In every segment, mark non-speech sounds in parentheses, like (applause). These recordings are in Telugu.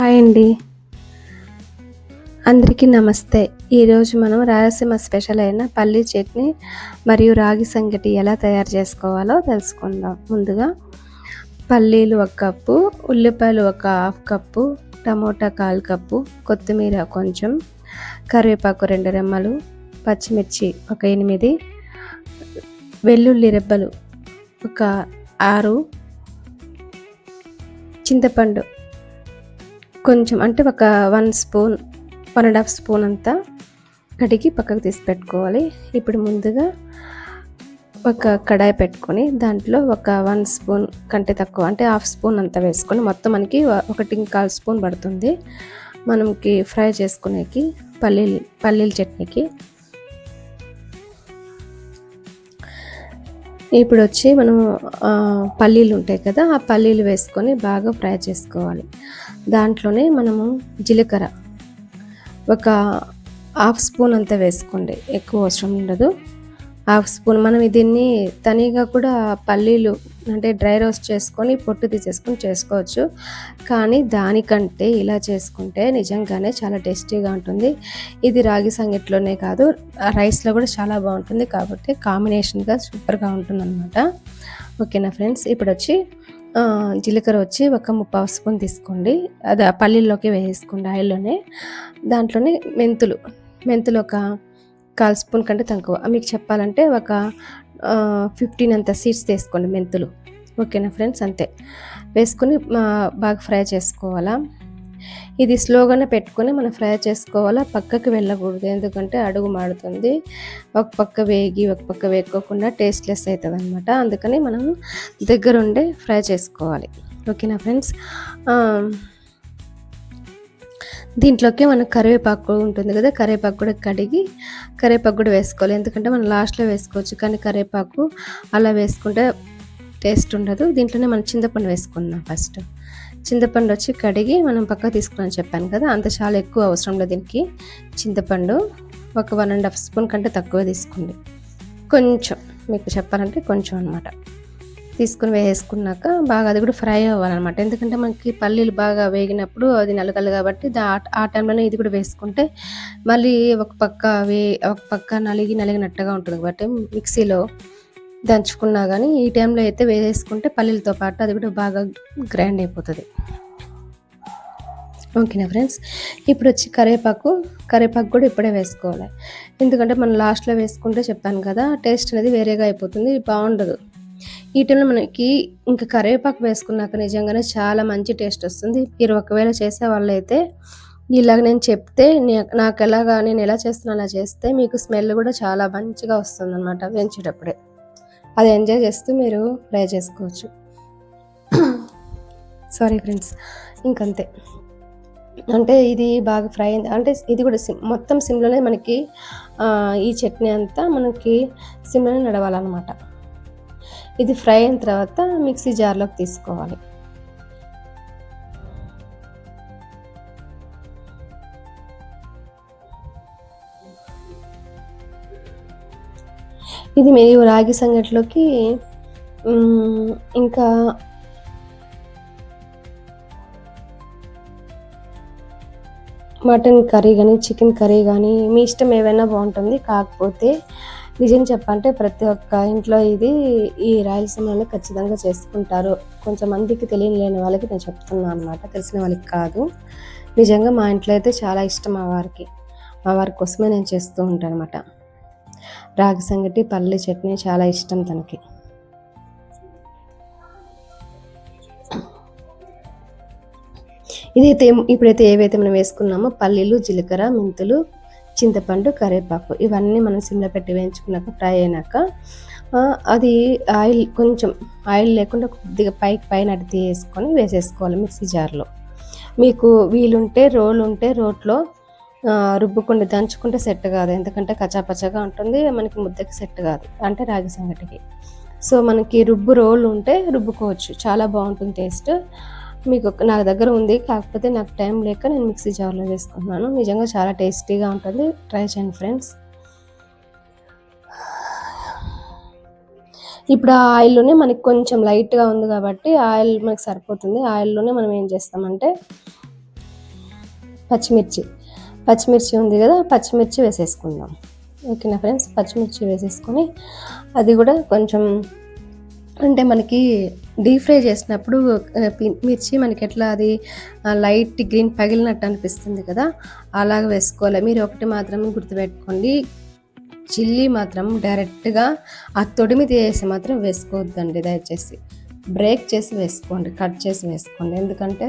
హాయ్ అండి. అందరికీ నమస్తే. ఈరోజు మనం రాయలసీమ స్పెషల్ అయిన పల్లీ చట్నీ మరియు రాగి సంగటి ఎలా తయారు చేసుకోవాలో తెలుసుకుందాం. ముందుగా పల్లీలు ఒక కప్పు ఉల్లిపాయలు ఒక హాఫ్ కప్పు టమోటా కాల్ కప్పు కొత్తిమీర కొంచెం కరివేపాకు రెండు రెమ్మలు పచ్చిమిర్చి ఒక ఎనిమిది వెల్లుల్లి రెబ్బలు ఒక ఆరు చింతపండు కొంచెం అంటే ఒక one spoon one and half spoon అంతా కడిగి పక్కకు తీసి పెట్టుకోవాలి. ఇప్పుడు ముందుగా ఒక కడాయి పెట్టుకొని దాంట్లో ఒక వన్ స్పూన్ కంటే తక్కువ అంటే హాఫ్ స్పూన్ అంతా వేసుకొని మొత్తం మనకి ఒకటి కాల్ స్పూన్ పడుతుంది. మనకి ఫ్రై చేసుకునేకి పల్లీలు పల్లీల చట్నీకి ఇప్పుడు వచ్చి మనం పల్లీలు ఉంటాయి కదా ఆ పల్లీలు వేసుకొని బాగా ఫ్రై చేసుకోవాలి. దాంట్లోనే మనము జీలకర్ర ఒక హాఫ్ స్పూన్ అంతా వేసుకోండి. ఎక్కువ అవసరం ఉండదు. హాఫ్ స్పూన్ మనం దీన్ని తనిగా కూడా పల్లీలు అంటే డ్రై రోస్ట్ చేసుకొని పొట్టు తీసేసుకొని చేసుకోవచ్చు. కానీ దానికంటే ఇలా చేసుకుంటే నిజంగానే చాలా టేస్టీగా ఉంటుంది. ఇది రాగి సంగటిలోనే కాదు రైస్లో కూడా చాలా బాగుంటుంది కాబట్టి కాంబినేషన్గా సూపర్గా ఉంటుంది అనమాట ఓకేనా ఫ్రెండ్స్? ఇప్పుడు వచ్చి జీలకర్ర వచ్చి ఒక ముప్పావు స్పూన్ తీసుకోండి. అది పల్లీల్లోకి వేసుకోండి ఆయిల్లోనే. దాంట్లోనే మెంతులు మెంతులు ఒక కాల్ స్పూన్ కంటే తక్కువ. మీకు చెప్పాలంటే ఒక ఫిఫ్టీన్ అంత సీడ్స్ తీసుకోండి మెంతులు. ఓకేనా ఫ్రెండ్స్? అంతే. వేసుకొని బాగా ఫ్రై చేసుకోవాలా? ఇది స్లోగానే పెట్టుకొని మనం ఫ్రై చేసుకోవాలా? పక్కకి వెళ్ళకూడదు. ఎందుకంటే అడుగు మాడుతుంది. ఒక పక్క వేగి ఒక పక్క వేగకుండా టేస్ట్లెస్ అవుతుంది అనమాట అందుకని మనం దగ్గరుండే ఫ్రై చేసుకోవాలి. ఓకేనా ఫ్రెండ్స్? దీంట్లోకి మనకు కరివేపాకు ఉంటుంది కదా కరివేపాకు కూడా కడిగి కరివేపాకు కూడా వేసుకోవాలి. ఎందుకంటే మనం లాస్ట్లో వేసుకోవచ్చు కానీ కరివేపాకు అలా వేసుకుంటే టేస్ట్ ఉండదు. దీంట్లోనే మనం చింతపండు వేసుకుందాం ఫస్ట్. చింతపండు వచ్చి కడిగి మనం పక్క తీసుకున్నాం చెప్పాను కదా అంత చాలా ఎక్కువ అవసరం లేదు దీనికి. చింతపండు ఒక వన్ అండ్ హాఫ్ స్పూన్ కంటే తక్కువ తీసుకోండి. కొంచెం మీకు చెప్పాలంటే కొంచెం అనమాట తీసుకుని వేసుకున్నాక బాగా అది కూడా ఫ్రై అవ్వాలన్నమాట. ఎందుకంటే మనకి పల్లీలు బాగా వేగినప్పుడు అది నలగలు కాబట్టి ఆ టైంలోనే ఇది కూడా వేసుకుంటే మళ్ళీ ఒక పక్క వే ఒక పక్క నలిగి నలిగినట్టుగా ఉంటుంది కాబట్టి మిక్సీలో దంచుకున్నా కానీ ఈ టైంలో అయితే వేసుకుంటే పల్లీలతో పాటు అది కూడా బాగా గ్రైండ్ అయిపోతుంది. ఓకేనా ఫ్రెండ్స్? ఇప్పుడు వచ్చి కరివేపాకు కరివేపాకు కూడా ఇప్పుడే వేసుకోవాలి. ఎందుకంటే మనం లాస్ట్లో వేసుకుంటే చెప్పాను కదా టేస్ట్ అనేది వేరేగా అయిపోతుంది బాగుండదు. ఈ టైంలో మనకి ఇంకా కరివేపాకు వేసుకున్నాక నిజంగానే చాలా మంచి టేస్ట్ వస్తుంది. మీరు ఒకవేళ చేసే వాళ్ళైతే ఇలాగ నేను చెప్తే నాకు ఎలాగా నేను ఎలా చేస్తున్నా అలా చేస్తే మీకు స్మెల్ కూడా చాలా మంచిగా వస్తుంది అనమాట వేయించేటప్పుడే. అది ఎంజాయ్ చేస్తూ మీరు ఫ్రై చేసుకోవచ్చు. (clears throat) సారీ ఫ్రెండ్స్ ఇంకంతే. అంటే ఇది బాగా ఫ్రై అయింది. అంటే ఇది కూడా సిమ్ మొత్తం సిమ్లోనే మనకి ఈ చట్నీ అంతా మనకి సిమ్లోనే నడవాలన్నమాట. ఇది ఫ్రై అయిన తర్వాత మిక్సీ జార్లోకి తీసుకోవాలి. ఇది మీరు రాగి సంగటిలోకి ఇంకా మటన్ కర్రీ కానీ చికెన్ కర్రీ కానీ మీ ఇష్టం ఏవైనా బాగుంటుంది. కాకపోతే నిజం చెప్పంటే ప్రతి ఒక్క ఇంట్లో ఇది ఈ రాయలసీమలో ఖచ్చితంగా చేసుకుంటారు. కొంచెం మందికి తెలియలేని వాళ్ళకి నేను చెప్తున్నాను అనమాట తెలిసిన వాళ్ళకి కాదు. నిజంగా మా ఇంట్లో అయితే చాలా ఇష్టం మా వారికి. మా వారి కోసమే నేను చేస్తూ ఉంటాను అనమాట రాగి సంగటి పల్లి చట్నీ చాలా ఇష్టం తనకి. ఇదైతే ఇప్పుడైతే ఏవైతే మనం వేసుకున్నామో పల్లీలు జీలకర్ర మెంతులు చింతపండు కరివేపాకు ఇవన్నీ మనం సిమ్లో పెట్టి వేయించుకున్నాక ఫ్రై అయినాక అది ఆయిల్ కొంచెం ఆయిల్ లేకుండా కొద్దిగా పైకి పైన అడితే తీసేసుకొని వేసేసుకోవాలి మిక్సీ జార్లో. మీకు వీలుంటే రోలు ఉంటే రోట్లో రుబ్బుకుండి దంచుకుంటే సెట్ కాదు. ఎందుకంటే కచాపచగా ఉంటుంది మనకి ముద్దకి సెట్ కాదు. అంటే రాగి సంగటికి. సో మనకి రుబ్బు రోలు ఉంటే రుబ్బుకోవచ్చు. చాలా బాగుంటుంది టేస్ట్. మీకు నా దగ్గర ఉంది. కాకపోతే నాకు టైం లేక నేను మిక్సీ జార్లో వేసుకుంటున్నాను. నిజంగా చాలా టేస్టీగా ఉంటుంది. ట్రై చేయండి ఫ్రెండ్స్. ఇప్పుడు ఆ ఆయిల్లోనే మనకి కొంచెం లైట్గా ఉంది కాబట్టి ఆయిల్ మనకి సరిపోతుంది. ఆయిల్లోనే మనం ఏం చేస్తామంటే పచ్చిమిర్చి. పచ్చిమిర్చి ఉంది కదా పచ్చిమిర్చి వేసేసుకుందాం. ఓకేనా ఫ్రెండ్స్? పచ్చిమిర్చి వేసేసుకొని అది కూడా కొంచెం అంటే మనకి డీప్ ఫ్రై చేసినప్పుడు మిర్చి మనకి ఎట్లా అది లైట్ గ్రీన్ పగిలినట్టు అనిపిస్తుంది కదా అలాగ వేసుకోవాలి. మీరు ఒకటి మాత్రం గుర్తుపెట్టుకోండి చిల్లీ మాత్రం డైరెక్ట్గా ఆ తొడి మీద వేసి మాత్రం వేసుకోవద్దండి దయచేసి. బ్రేక్ చేసి వేసుకోండి కట్ చేసి వేసుకోండి. ఎందుకంటే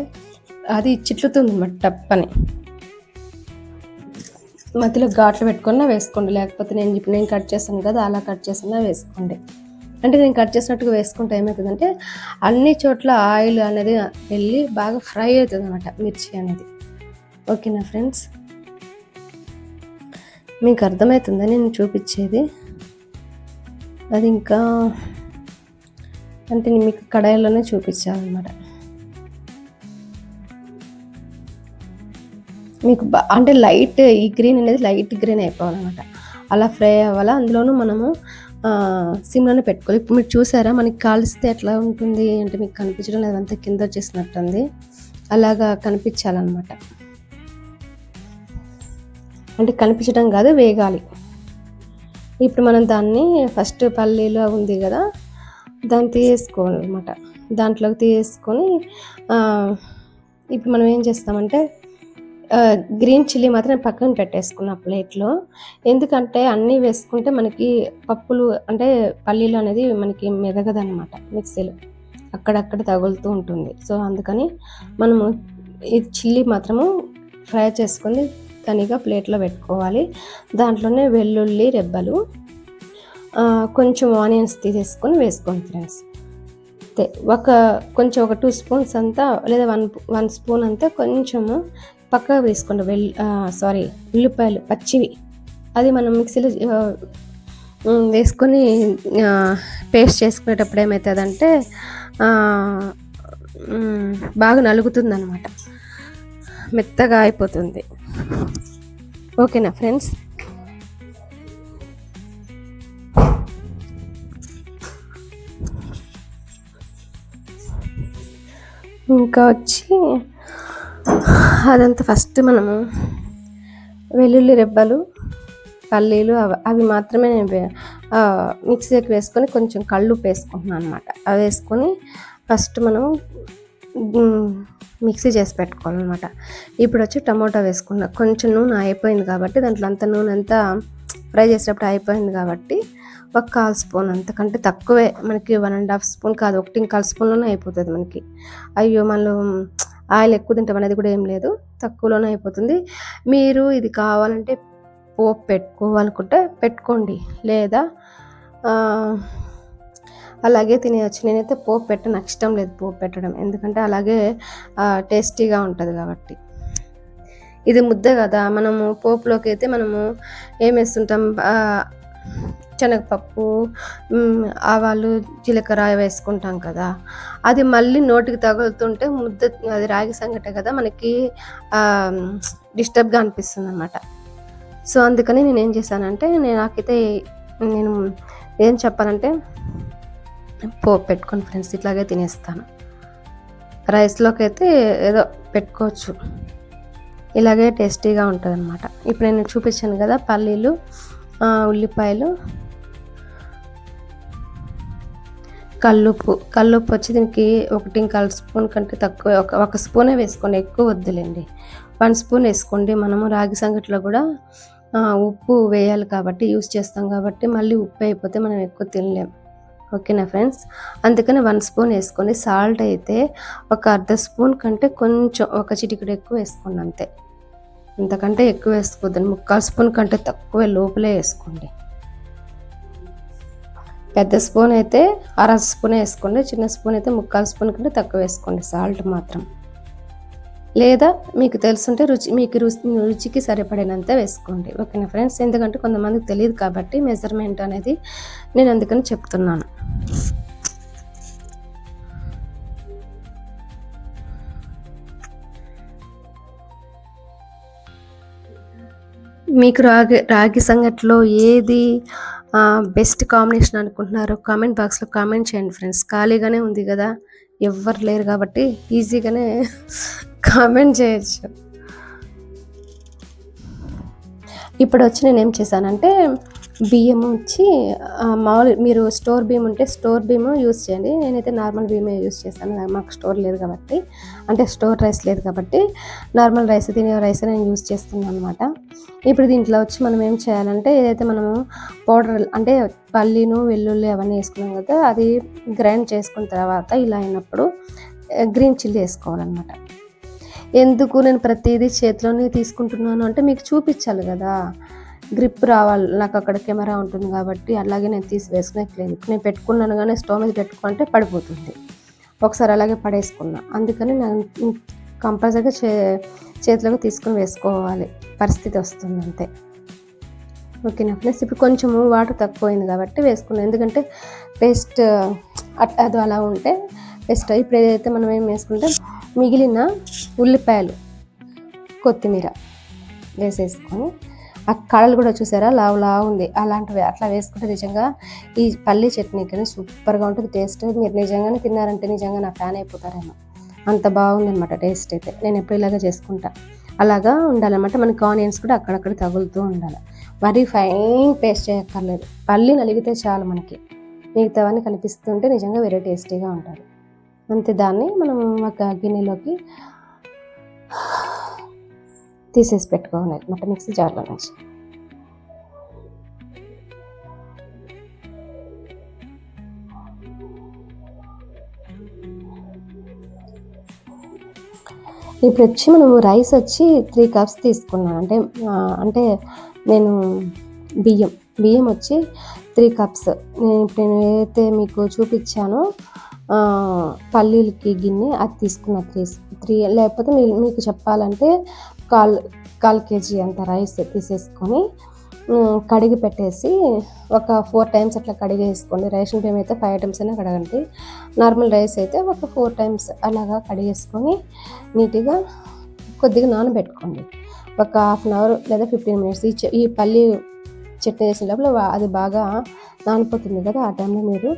అది చిట్లుతుంది అన్నమాట టప్పని. మధ్యలో ఘాట్లు పెట్టుకున్నా వేసుకోండి. లేకపోతే నేను ఇప్పుడు నేను కట్ చేస్తాను కదా అలా కట్ చేసినా వేసుకోండి. అంటే నేను కట్ చేసినట్టుగా వేసుకుంటే ఏమవుతుందంటే అన్ని చోట్ల ఆయిల్ అనేది వెళ్ళి బాగా ఫ్రై అవుతుంది అనమాట మిర్చి అనేది. ఓకేనా ఫ్రెండ్స్? మీకు అర్థమవుతుందా నేను చూపించేది? అది ఇంకా అంటే నేను మీకు కడాయిలోనే చూపించాలన్నమాట. మీకు అంటే లైట్ ఈ గ్రీన్ అనేది లైట్ గ్రీన్ అయిపోవాలన్నమాట. అలా ఫ్రై అవ్వాలి? అందులోనూ మనము సిమ్లోనే పెట్టుకోవాలి. ఇప్పుడు మీరు చూసారా? మనకి కాల్స్తే ఎట్లా ఉంటుంది? అంటే మీకు కనిపించడం లేదంతా కింద వచ్చేసినట్టుంది. అలాగా కనిపించాలన్నమాట. అంటే కనిపించడం కాదు వేగాలి. ఇప్పుడు మనం దాన్ని ఫస్ట్ పల్లీలో ఉంది కదా దాన్ని తీసేసుకోవాలన్నమాట. దాంట్లోకి తీసేసుకొని ఇప్పుడు మనం ఏం చేస్తామంటే గ్రీన్ చిల్లీ మాత్రం పక్కన పెట్టేసుకున్నా ప్లేట్లో. ఎందుకంటే అన్నీ వేసుకుంటే మనకి పప్పులు అంటే పల్లీలు అనేది మనకి మెదగదన్నమాట మిక్సీలో. అక్కడక్కడ తగులుతూ ఉంటుంది. సో అందుకని మనము ఈ చిల్లీ మాత్రము ఫ్రై చేసుకొని తనిగా ప్లేట్లో పెట్టుకోవాలి. దాంట్లోనే వెల్లుల్లి రెబ్బలు కొంచెం ఆనియన్స్ తీసేసుకొని వేసుకోండి ఫ్రెండ్స్. అంతే ఒక కొంచెం ఒక టూ స్పూన్స్ అంతా లేదా వన్ వన్ స్పూన్ అంతా కొంచెము పక్కగా వేసుకోండి. వెల్ సారీ ఉల్లిపాయలు పచ్చివి. అది మనం మిక్సీలో వేసుకొని పేస్ట్ చేసుకునేటప్పుడు ఏమవుతుందంటే బాగా నలుగుతుంది అనమాట మెత్తగా అయిపోతుంది. ఓకేనా ఫ్రెండ్స్? ఇంకా వచ్చి అదంతా ఫస్ట్ మనము వెల్లుల్లి రెబ్బలు పల్లీలు అవి అవి మాత్రమే నేను మిక్సీకి వేసుకొని కొంచెం కళ్ళు వేసుకుంటున్నాను అనమాట అవి వేసుకొని ఫస్ట్ మనం మిక్సీ చేసి పెట్టుకోవాలన్నమాట. ఇప్పుడు వచ్చి టమోటా వేసుకున్నా. కొంచెం నూనె అయిపోయింది కాబట్టి దాంట్లో అంత నూనె అంతా ఫ్రై చేసేటప్పుడు అయిపోయింది కాబట్టి ఒక కాల్ స్పూన్ అంతకంటే తక్కువే. మనకి వన్ అండ్ హాఫ్ స్పూన్ కాదు ఒకటి కాల్ స్పూన్లోనే అయిపోతుంది మనకి. అయ్యో మనం ఆయిల్ ఎక్కువ తింటాం అనేది కూడా ఏం లేదు. తక్కువలోనే అయిపోతుంది. మీరు ఇది కావాలంటే పోపు పెట్టుకోవాలనుకుంటే పెట్టుకోండి. లేదా అలాగే తినేయచ్చు. నేనైతే పోపు పెట్ట నాకు ఇష్టం లేదు పోపు పెట్టడం. ఎందుకంటే అలాగే టేస్టీగా ఉంటుంది కాబట్టి. ఇది ముద్ద కదా. మనము పోపులోకి అయితే మనము ఏం వేస్తుంటాం? శనగపప్పు ఆవాలు జీలకర్ర వేసుకుంటాం కదా. అది మళ్ళీ నోటికి తగులుతుంటే ముద్ద అది రాగి సంగట కదా మనకి డిస్టర్బ్గా అనిపిస్తుంది అనమాట సో అందుకని నేను ఏం చేశానంటే నేను నాకైతే నేను ఏం చెప్పాలంటే పోపు పెట్టుకొని ఫ్రెండ్స్ ఇట్లాగే తినేస్తాను. రైస్లోకి అయితే ఏదో పెట్టుకోవచ్చు. ఇలాగే టేస్టీగా ఉంటుంది అనమాట ఇప్పుడు నేను చూపించాను కదా పల్లీలు ఉల్లిపాయలు కల్లుప్పు కల్లుప్పు వచ్చి దీనికి ఒకటి ఇంకా స్పూన్ కంటే తక్కువ ఒక ఒక స్పూనే వేసుకోండి ఎక్కువ వద్దులేండి. వన్ స్పూన్ వేసుకోండి. మనము రాగి సంగట్లో కూడా ఉప్పు వేయాలి కాబట్టి యూస్ చేస్తాం కాబట్టి మళ్ళీ ఉప్పు అయిపోతే మనం ఎక్కువ తినలేం. ఓకేనా ఫ్రెండ్స్? అందుకని వన్ స్పూన్ వేసుకోండి. సాల్ట్ అయితే ఒక అర్ధ స్పూన్ కంటే కొంచెం ఒక చిటికెడు ఎక్కువ వేసుకోండి అంతే. ఇంతకంటే ఎక్కువ వేసుకోవద్దండి. ముక్కాల్ స్పూన్ కంటే తక్కువ లోపలే వేసుకోండి. పెద్ద స్పూన్ అయితే అర స్పూన్ వేసుకోండి చిన్న స్పూన్ అయితే ముక్కాలు స్పూన్ కంటే తక్కువ వేసుకోండి సాల్ట్ మాత్రం. లేదా మీకు తెలుసుంటే రుచి మీకు రుచి రుచికి సరిపడినంత వేసుకోండి. ఓకేనా ఫ్రెండ్స్? ఎందుకంటే కొంతమందికి తెలియదు కాబట్టి మెజర్మెంట్ అనేది నేను అందుకని చెప్తున్నాను. మీకు రాగి రాగి సంగట్లో ఏది బెస్ట్ కాంబినేషన్ అనుకుంటున్నారో కామెంట్ బాక్స్లో కామెంట్ చేయండి ఫ్రెండ్స్ ఖాళీగానే ఉంది కదా? ఎవ్వరు లేరు కాబట్టి ఈజీగానే (laughs) కామెంట్ చేయొచ్చు. ఇప్పుడు వచ్చి నేను ఏం చేశానంటే బియ్యం వచ్చి మామూలు మీరు స్టోర్ బియ్యం ఉంటే స్టోర్ బియ్యం యూస్ చేయండి. నేనైతే నార్మల్ బియ్యమే యూస్ చేశాను మాకు స్టోర్ లేదు కాబట్టి. అంటే స్టోర్ రైస్ లేదు కాబట్టి. నార్మల్ రైస్ తినే రైస్ నేను యూస్ చేస్తున్నాను అనమాట ఇప్పుడు దీంట్లో వచ్చి మనం ఏం చేయాలంటే ఏదైతే మనము పౌడర్ అంటే పల్లీను వెల్లుల్లి అవన్నీ వేసుకున్నాం కదా అది గ్రైండ్ చేసుకున్న తర్వాత ఇలా అయినప్పుడు గ్రీన్ చిల్లీ వేసుకోవాలన్నమాట. ఎందుకు నేను ప్రతిదీ చేతిలోనే తీసుకుంటున్నాను అంటే మీకు చూపించాలి కదా. గ్రిప్ రావాలి నాకు అక్కడ కెమెరా ఉంటుంది కాబట్టి అలాగే నేను తీసి వేసుకునేట్లేదు నేను పెట్టుకున్నాను కానీ స్టవ్ మీద పెట్టుకుంటే పడిపోతుంది. ఒకసారి అలాగే పడేసుకున్నా. అందుకని నేను కంపల్సరీగా చే చేతిలోకి తీసుకొని వేసుకోవాలి. పరిస్థితి వస్తుంది అంతే. ఓకేనా ఫ్రెండ్స్? ఇప్పుడు కొంచెము వాటర్ తక్కువైంది కాబట్టి వేసుకున్నాను ఎందుకంటే పేస్ట్ అది అలా ఉంటే పేస్ట్. ఇప్పుడు ఏదైతే మనం ఏం వేసుకుంటే మిగిలిన ఉల్లిపాయలు కొత్తిమీర వేసేసుకొని ఆ కళలు కూడా చూసారా? లావు లావు ఉంది. అలాంటివి అట్లా వేసుకుంటే నిజంగా ఈ పల్లీ చట్నీ కానీ సూపర్గా ఉంటుంది. టేస్ట్ మీరు నిజంగానే తిన్నారంటే నిజంగా నా ఫ్యాన్ అయిపోతారేమో. అంత బాగుందన్నమాట టేస్ట్ అయితే. నేను ఎప్పుడు ఇలాగే చేసుకుంటా. అలాగా ఉండాలన్నమాట. మనకి ఆనియన్స్ కూడా అక్కడక్కడ తగులుతూ ఉండాలి. మరీ ఫైన్ పేస్ట్ చేయక్కర్లేదు. పల్లి నలిగితే చాలు మనకి. మిగతావన్నీ కనిపిస్తుంటే నిజంగా వేరే టేస్టీగా ఉంటుంది అంతే దాన్ని మనం ఒక గిన్నెలోకి తీసేసి పెట్టుకోవాలి అనమాట మిక్సీ జార్లో నుంచి. ఇప్పుడు వచ్చి మనము రైస్ వచ్చి త్రీ కప్స్ తీసుకున్నాను. అంటే అంటే నేను బియ్యం బియ్యం వచ్చి త్రీ కప్స్. నేను ఇప్పుడు నేను ఏదైతే మీకు చూపించానో పల్లీలకి గిన్నె అది తీసుకున్న త్రీ త్రీ లేకపోతే మీ మీకు చెప్పాలంటే కాల్ కాల్ కేజీ అంత రైస్ తీసేసుకొని కడిగి పెట్టేసి ఒక ఫోర్ టైమ్స్ అట్లా కడిగి వేసుకోండి. రేషన్ బియ్యం అయితే ఫైవ్ టైమ్స్ అయినా కడగండి. నార్మల్ రైస్ అయితే ఒక ఫోర్ టైమ్స్ అలాగా కడిగేసుకొని నీట్గా కొద్దిగా నానబెట్టుకోండి. ఒక హాఫ్ అన్ అవర్ లేదా ఫిఫ్టీన్ మినిట్స్ ఈ ఈ పల్లి చట్నీ చేసిన లోపల అది బాగా నానిపోతుంది కదా ఆ టైంలో మీరు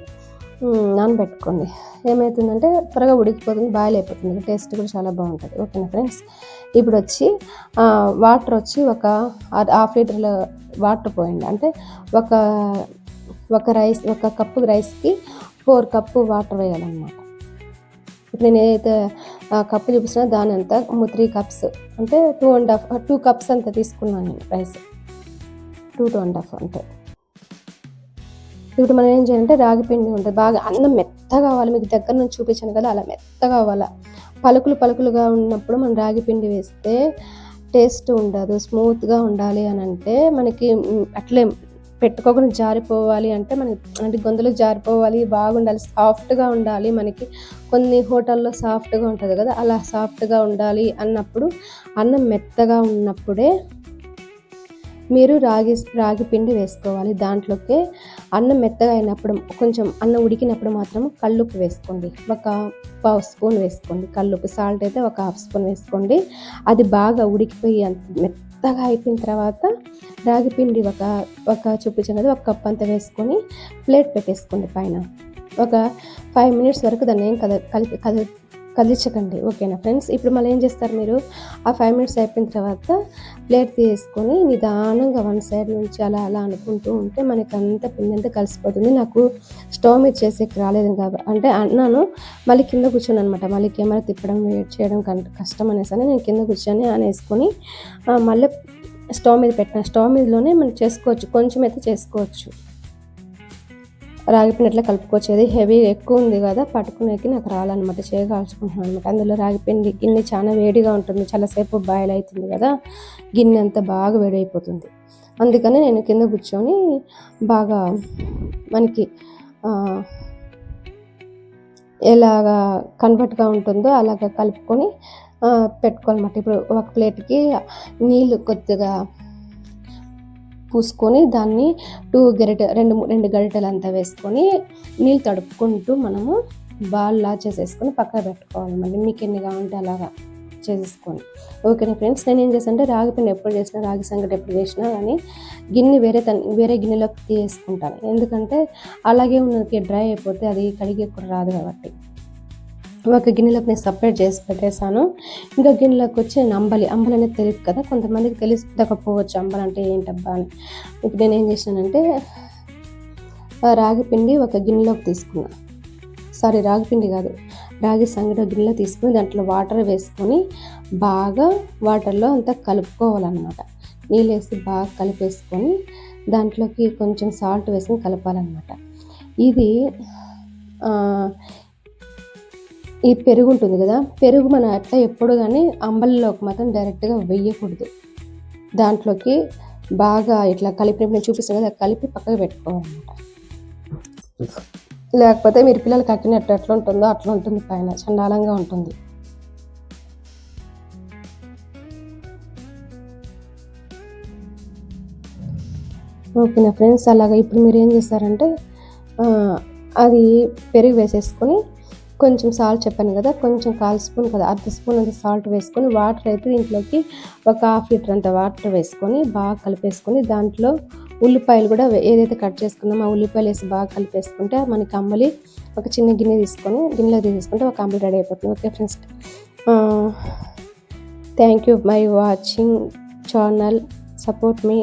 నానబెట్టుకోండి. ఏమవుతుందంటే త్వరగా ఉడికిపోతుంది బాయిల్ అయిపోతుంది. టేస్ట్ కూడా చాలా బాగుంటుంది. ఓకేనా ఫ్రెండ్స్? ఇప్పుడు వచ్చి వాటర్ వచ్చి ఒక హాఫ్ లీటర్ల వాటర్ పోయండి. అంటే ఒక ఒక రైస్ ఒక కప్పు రైస్కి ఫోర్ కప్పు వాటర్ వేయాలన్నమాట. ఇప్పుడు నేను ఏదైతే ఆ, కప్పు చూపిస్తున్నా దాని అంతా త్రీ కప్స్ అంటే two and half two cups అంత తీసుకున్నాను నేను rice. Two two and half అంటే ఇప్పుడు మనం ఏం చేయాలంటే రాగి పిండి ఉంటుంది. బాగా అన్నం మెత్తగా కావాలి మీకు దగ్గర నుంచి చూపించాను కదా అలా మెత్తగా అవ్వాలి. పలుకులు పలుకులుగా ఉన్నప్పుడు మనం రాగి పిండి వేస్తే టేస్ట్ ఉండదు స్మూత్గా ఉండాలి అని అంటే మనకి అట్లే పెట్టుకోకుండా జారిపోవాలి అంటే మనకి అంటే గొంతులు జారిపోవాలి బాగుండాలి సాఫ్ట్గా ఉండాలి మనకి. కొన్ని హోటల్లో సాఫ్ట్గా ఉంటుంది కదా అలా సాఫ్ట్గా ఉండాలి అన్నప్పుడు అన్నం మెత్తగా ఉన్నప్పుడే మీరు రాగి రాగి పిండి వేసుకోవాలి. దాంట్లోకి అన్నం మెత్తగా అయినప్పుడు కొంచెం అన్నం ఉడికినప్పుడు మాత్రం కల్లుప్పు వేసుకోండి. ఒక పావు స్పూన్ వేసుకోండి. కల్లుప్పు సాల్ట్ అయితే ఒక హాఫ్ స్పూన్ వేసుకోండి. అది బాగా ఉడికిపోయి అంత మెత్తగా అయిపోయిన తర్వాత రాగి పిండి ఒక ఒక చూపించాను కదా ఒక కప్ అంత వేసుకొని ప్లేట్ పెట్టేసుకోండి పైన. ఒక ఫైవ్ మినిట్స్ వరకు దాన్ని ఏం కద కలిపి కద కదిలించకండి. ఓకేనా ఫ్రెండ్స్? ఇప్పుడు మళ్ళీ ఏం చేస్తారు మీరు? ఆ ఫైవ్ మినిట్స్ అయిపోయిన తర్వాత ప్లేట్ తీసుకొని నిదానంగా వన్ సైడ్ నుంచి అలా అలా అనుకుంటూ ఉంటే మనకి అంత పిండి కలిసిపోతుంది. నాకు స్టవ్ మీద చేసేకి రాలేదు కాబట్టి అంటే అన్నాను మళ్ళీ కింద కూర్చొని అనమాట మళ్ళీ కెమెరా తిప్పడం వెయిట్ చేయడం కన్- కష్టం అనేసి అని నేను కింద కూర్చొని అనేసుకొని మళ్ళీ స్టవ్ మీద పెట్టిన స్టవ్ మీదలోనే మనం చేసుకోవచ్చు. కొంచెం అయితే చేసుకోవచ్చు. రాగి పిండి ఎట్లా కలుపుకొచ్చేది. హెవీ ఎక్కువ ఉంది కదా పట్టుకునేకి నాకు రావాలన్నమాట. చేయగాల్చుకుంటున్నాను అనమాట. అందులో రాగి పిండి గిన్నె చాలా వేడిగా ఉంటుంది. చాలాసేపు బాయిల్ అవుతుంది కదా గిన్నె అంతా బాగా వేడి అయిపోతుంది అందుకని నేను కింద కూర్చొని బాగా మనకి ఎలాగా కన్వర్ట్గా ఉంటుందో అలాగా కలుపుకొని పెట్టుకోవాలన్నమాట ఇప్పుడు ఒక ప్లేట్కి నీళ్ళు కొద్దిగా పూసుకొని దాన్ని టూ గరిట రెండు మూ- రెండు గరిటెలు అంతా వేసుకొని నీళ్ళు తడుపుకుంటూ మనము బాల్లా చేసేసుకొని పక్కన పెట్టుకోవాలి మళ్ళీ మీకు ఎన్ని కావాలంటే అలాగా చేసేసుకోండి ఓకేనా ఫ్రెండ్స్? నేను ఏం చేస్తానంటే రాగి పిండి ఎప్పుడు చేసినా రాగి సంగటి ఎప్పుడు చేసినా కానీ గిన్నె వేరే తన్ వేరే గిన్నెలోకి తీసుకుంటాను. ఎందుకంటే అలాగే ఉన్నది డ్రై అయిపోతే అది కడిగి కూడా రాదు కాబట్టి. ఒక గిన్నెలోకి నేను సపరేట్ చేసి పెట్టేశాను. ఇంకా గిన్నెలోకి వచ్చి నేను అంబలి అంబలి అనేది తెలియదు కదా కొంతమందికి తెలియకపోవచ్చు అంబలి అంటే ఏంటబ్బా అని. ఇప్పుడు నేను ఏం చేశానంటే రాగి పిండి ఒక గిన్నెలోకి తీసుకున్నా. సారీ రాగి పిండి కాదు. రాగి సంగటి గిన్నెలో తీసుకుని దాంట్లో వాటర్ వేసుకొని బాగా వాటర్లో అంతా కలుపుకోవాలన్నమాట. నీళ్ళు వేసి బాగా కలిపేసుకొని దాంట్లోకి కొంచెం సాల్ట్ వేసుకొని కలపాలన్నమాట. ఇది ఈ పెరుగు ఉంటుంది కదా పెరుగు మనం అట్లా ఎప్పుడు కానీ అంబలిలోకి మాత్రం డైరెక్ట్గా వేయకూడదు. దాంట్లోకి బాగా ఇట్లా కలిపి నేను చూపిస్తాను కదా కలిపి పక్కకు పెట్టుకోవాలన్నమాట. లేకపోతే మీరు పిల్లలు కట్టినట్టు ఎట్లా ఉంటుందో అట్లా ఉంటుంది పైన చండాలంగా ఉంటుంది. ఓకే నా ఫ్రెండ్స్ అలాగా ఇప్పుడు మీరు ఏం చేస్తారంటే అది పెరుగు వేసేసుకొని కొంచెం సాల్ట్ చెప్పాను కదా కొంచెం కాల్ స్పూన్ కదా అర్ధ స్పూన్ అంత సాల్ట్ వేసుకొని వాటర్ అయితే దీంట్లోకి ఒక హాఫ్ లీటర్ అంత వాటర్ వేసుకొని బాగా కలిపేసుకొని దాంట్లో ఉల్లిపాయలు కూడా ఏదైతే కట్ చేసుకున్నామో ఆ ఉల్లిపాయలు వేసి బాగా కలిపేసుకుంటే మనకి అమ్మలి ఒక చిన్న గిన్నె తీసుకొని గిన్నెలో తీసుకుంటే ఒక అమ్మలి రెడీ అయిపోతుంది. Okay friends? Thank you my watching channel support me